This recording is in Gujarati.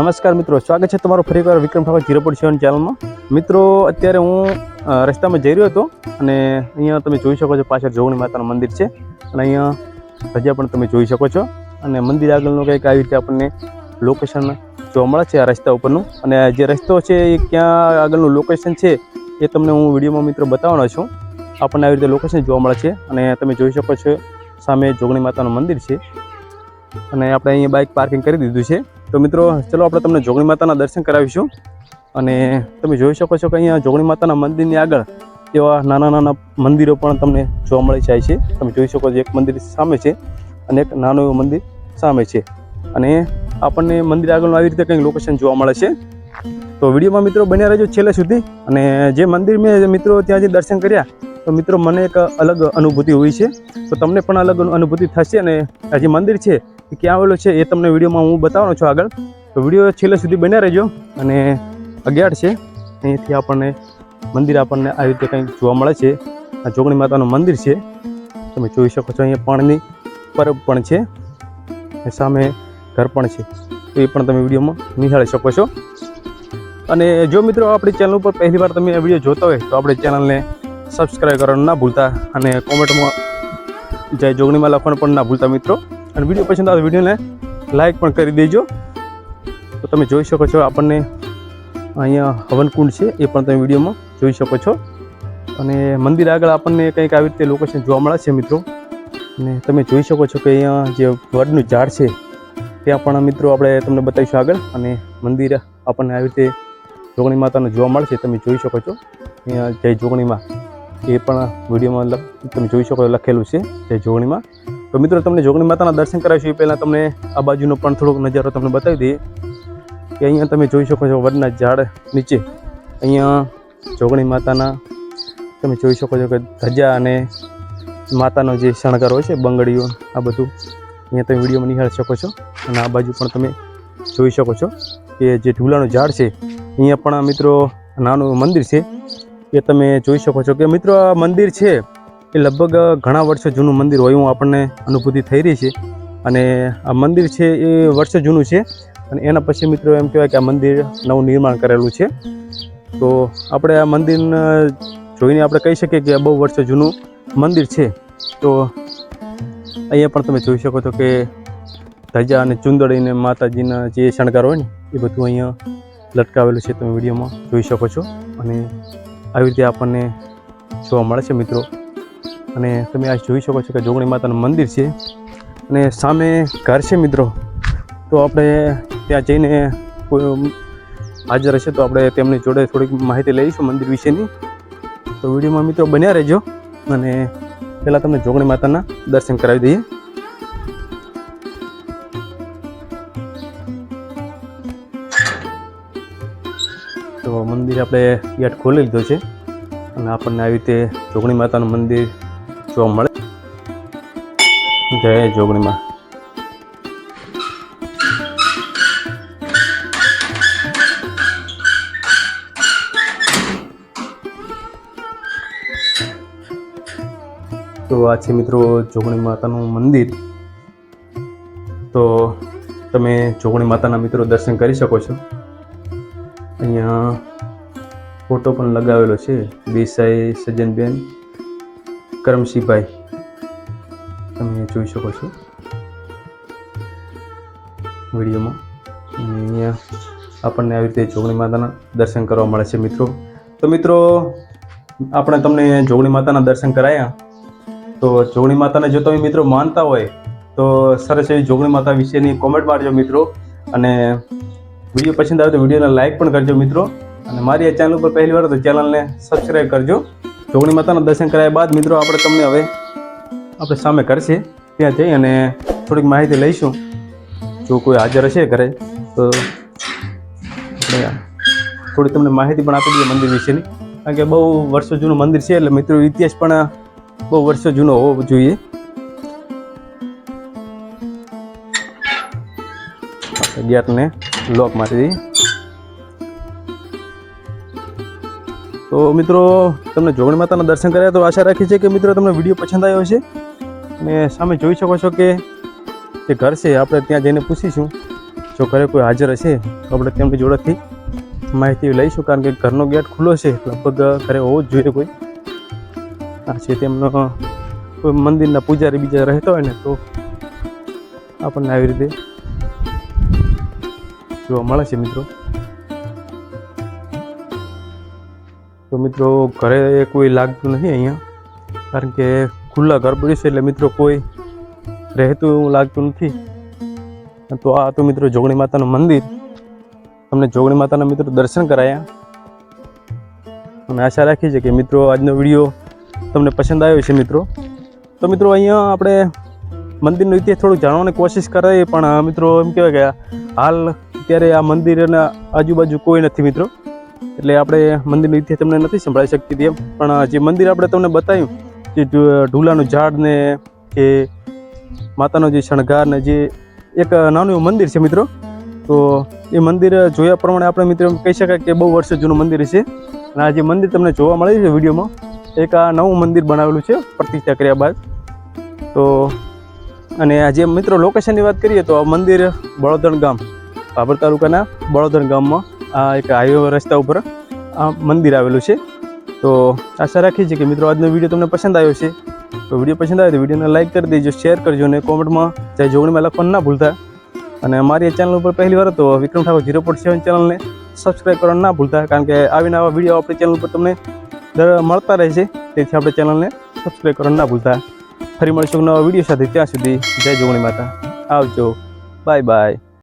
નમસ્કાર મિત્રો, સ્વાગત છે તમારું ફરી એકવાર Vikram Thakor zero point seven ચેનલમાં મિત્રો, અત્યારે હું રસ્તામાં જઈ રહ્યો હતો અને અહીંયા તમે જોઈ શકો છો પાછળ જોગણી માતાનું મંદિર છે. અને અહીંયા ધજા પણ તમે જોઈ શકો છો. અને મંદિર આગળનું કંઈક આવી રીતે આપણને લોકેશન જોવા મળે છે આ રસ્તા ઉપરનું. અને જે રસ્તો છે એ ક્યાં આગળનું લોકેશન છે એ તમને હું વિડીયોમાં મિત્રો બતાવવાનો છું. આપણને આવી રીતે લોકેશન જોવા મળે છે. અને તમે જોઈ શકો છો, સામે જોગણી માતાનું મંદિર છે. અને આપણે અહીંયા બાઇક પાર્કિંગ કરી દીધું છે. તો મિત્રો, ચલો આપણે તમને જોગણી માતાના દર્શન કરાવીશું. અને તમે જોઈ શકો છો કે અહીંયા જોગણી માતાના મંદિરની આગળ એવા નાના નાના મંદિરો પણ તમને જોવા મળી જાય છે. તમે જોઈ શકો છો એક મંદિર સામે છે અને એક નાનું એવું મંદિર સામે છે. અને આપણને મંદિર આગળનું આવી રીતે કંઈક લોકેશન જોવા મળે છે. તો વિડીયોમાં મિત્રો બન્યા રહેજો છેલ્લે સુધી. અને જે મંદિર મેં મિત્રો ત્યાં જે દર્શન કર્યા, તો મિત્રો મને એક અલગ અનુભૂતિ હોય છે. તો તમને પણ અલગ અનુભૂતિ થશે અને આ જે મંદિર છે, એ ક્યાં આવેલો છે એ તમને વિડીયોમાં હું બતાવવાનો છું આગળ. તો વીડિયો છેલ્લે સુધી બન્યા રહેજો અને અગિયાર છે, અહીંથી આપણને મંદિર આપણને આવી રીતે કંઈક જોવા મળે છે. આ જોગણી માતાનું મંદિર છે. તમે જોઈ શકો છો અહીંયા પાણીની પરબ પણ છે. સામે ઘર પણ છે. તો એ પણ તમે વિડીયોમાં નિહાળી શકો છો. અને જો મિત્રો આપણી ચેનલ ઉપર પહેલી વાર તમે આ વીડિયો જોતા હોય તો આપણે ચેનલને સબસ્ક્રાઈબ કરવાનું ના ભૂલતા અને કોમેન્ટમાં જય જોગણીમાં લખવાનું પણ ના ભૂલતા મિત્રો. અને વીડિયો પસંદ આવે વિડીયોને લાઇક પણ કરી દેજો. તો તમે જોઈ શકો છો આપણને અહીંયા હવનકુંડ છે, એ પણ તમે વિડીયોમાં જોઈ શકો છો. અને મંદિર આગળ આપણને કંઈક આવી રીતે લોકેશન જોવા મળે છે મિત્રો. અને તમે જોઈ શકો છો કે અહીંયા જે વડનું ઝાડ છે ત્યાં પણ મિત્રો આપણે તમને બતાવીશું આગળ અને મંદિર આપણને આવી રીતે જોગણી માતાનું જોવા મળે છે, તમે જોઈ શકો છો. અહીંયા જય જોગણીમાં એ પણ વિડીયોમાં તમે જોઈ શકો લખેલું છે, જય જોગણીમાં તો મિત્રો તમને જોગણી માતાના દર્શન કરાવીશું એ પહેલાં તમને આ બાજુનો પણ થોડોક નજારો તમને બતાવી દઈએ. કે અહીંયા તમે જોઈ શકો છો વડના ઝાડ નીચે. અહીંયા જોગણી માતાના તમે જોઈ શકો છો કે ધજા અને માતાનો જે શણગાર હોય છે, બંગડીઓ, આ બધું. અહીંયા તમે વિડીયોમાં નિહાળી શકો છો. અને આ બાજુ પણ તમે જોઈ શકો છો કે જે ઢૂલાનું ઝાડ છે, અહીંયા પણ મિત્રો નાનું મંદિર છે. એ તમે જોઈ શકો છો કે મિત્રો આ મંદિર છે, એ લગભગ ઘણા વર્ષો જૂનું મંદિર હોય એવું આપણને અનુભૂતિ થઈ રહી છે. અને આ મંદિર છે એ વર્ષો જૂનું છે. અને એના પછી મિત્રો એમ કહેવાય કે આ મંદિર નવું નિર્માણ કરેલું છે. તો આપણે આ મંદિર જોઈને આપણે કહી શકીએ કે આ બહુ વર્ષો જૂનું મંદિર છે. તો અહીંયા પણ તમે જોઈ શકો છો કે ધજા અને ચુંદડીને માતાજીના જે શણગાર હોય ને, એ બધું અહીંયા લટકાવેલું છે તમે વિડીયોમાં જોઈ શકો છો. અને આવી રીતે આપણને જોવા મળે છે મિત્રો. અને તમે આ જોઈ શકો છો કે જોગણી માતાનું મંદિર છે. અને સામે ઘર છે મિત્રો. તો આપણે ત્યાં જઈને કોઈ હાજર હશે તો આપણે તેમની જોડે થોડીક માહિતી લઈશું મંદિર વિશેની. તો વિડીયોમાં મિત્રો બન્યા રહેજો. અને પહેલાં તમને જોગણી માતાના દર્શન કરાવી દઈએ. તો મંદિર આપણે ગેટ ખોલી લીધો છે અને આપણને આવી રીતે જોગણી માતાનું મંદિર જોવા મળે. જય જોગણી તો આ છે મિત્રો જોગણી માતાનું મંદિર. તો તમે જોગણી માતાના મિત્રો દર્શન કરી શકો છો. અહીંયા ફોટો પણ લગાવેલો છે દેસાઈ સજ્જનબેન કરમશીભાઈ તમે જોઈ શકો છો. વિડીયોમાં. અહીંયા આપણને આવી રીતે જોગણી માતાના દર્શન કરવા મળે છે મિત્રો. તો મિત્રો, આપણે તમને જોગણી માતાના દર્શન કરાયા. તો જોગણી માતાને જો તમે મિત્રો માનતા હોય, તો સરસ એવી જોગણી માતા વિશેની કોમેન્ટ મારજો મિત્રો. અને વીડિયો પસંદ આવે તો વિડીયોને લાઈક પણ કરજો મિત્રો. અને મારી આ ચેનલ ઉપર પહેલી વાર તો ચેનલને સબસ્ક્રાઈબ કરજો. જોગણી માતાના દર્શન કરાયા બાદ મિત્રો આપણે તમને હવે આપણે સામે કરશે ત્યાં જઈ અને થોડીક માહિતી લઈશું. જો કોઈ હાજર હશે ઘરે, તો થોડી તમને માહિતી પણ આપી દઈએ મંદિર વિશેની. કારણ કે બહુ વર્ષો જૂનું મંદિર છે, એટલે મિત્રો ઇતિહાસ પણ બહુ વર્ષો જૂનો હોવો જોઈએ. ગેટને લોક મારી તો મિત્રો, તમને જોગણી માતાના દર્શન કર્યા તો આશા રાખી છે કે મિત્રો તમને વીડિયો પસંદ આવ્યો છે અને સામે જોઈ શકો છો કે જે ઘર છે, આપણે ત્યાં જઈને પૂછીશું. જો ઘરે કોઈ હાજર હશે, તો આપણે તેમની જોડેથી માહિતી લઈશું, કારણ કે ઘરનો ગેટ ખુલ્લો છે, લગભગ ઘરે હોવો જ જોઈએ કોઈ. આ છે. તેમનો મંદિરના પૂજારી બીજા રહેતા હોય ને તો આપણને આવી રીતે જોવા મળે છે મિત્રો. તો મિત્રો, ઘરે કોઈ લાગતું નથી અહીંયા. કારણ કે ખુલ્લા ઘર પડ્યું છે એટલે મિત્રો કોઈ રહેતું એવું લાગતું નથી. તો, આ તો મિત્રો જોગણી માતાનું મંદિર. તમને જોગણી માતાના મિત્રો દર્શન કરાયા. અમે આશા રાખી છે કે મિત્રો આજનો વીડિયો તમને પસંદ આવ્યો છે મિત્રો. તો મિત્રો અહીંયા આપણે મંદિરનો ઇતિહાસ થોડુંક જાણવાની કોશિશ કરાવી પણ મિત્રો એમ કહેવાય કે હાલ અત્યારે આ મંદિરના આજુબાજુ કોઈ નથી મિત્રો. એટલે આપણે મંદિરનો ઇતિહાસ તમને નથી સંભળાવી શકતી તેમ. પણ જે મંદિર આપણે તમને બતાવ્યું, જે ઢુલાનું ઝાડ ને કે માતાનો જે શણગાર ને જે એક નાનું એવું મંદિર છે મિત્રો. તો એ મંદિર જોયા પ્રમાણે આપણે મિત્રો કહી શકાય કે બહુ વર્ષ જૂનું મંદિર છે. અને આ જે મંદિર તમને જોવા મળે છે વિડીયોમાં એક આ નવું મંદિર બનાવેલું છે, પ્રતિષ્ઠા કર્યા બાદ. તો અને આ જે મિત્રો લોકેશનની વાત કરીએ તો આ મંદિર બળોદણ ગામ, ભાભર તાલુકાના બળોદણ ગામમાં આ એક હાઈવે રસ્તા ઉપર આ મંદિર આવેલું છે. તો આશા રાખી છે કે મિત્રો આજનો વીડિયો તમને પસંદ આવ્યો છે તો વીડિયો પસંદ આવે તો વિડીયોને લાઈક કરી દેજો, શેર કરજો અને કોમેન્ટમાં જય જોગણીમાં લખવાનું ના ભૂલતા. અને અમારી ચેનલ ઉપર પહેલી વાર તો Vikram Thakor zero point seven ચેનલને સબસ્ક્રાઈબ કરવાનું ના ભૂલતા, કારણ કે આવીને આવા વીડિયો આપણી ચેનલ ઉપર તમને મળતા રહે છે. તેથી આપણે ચેનલને સબસ્ક્રાઈબ કરવાનું ના ભૂલતા. ફરી મળીશું નવા વીડિયો સાથે. ત્યાં સુધી જય જોગણી માતા. આવજો. Bye bye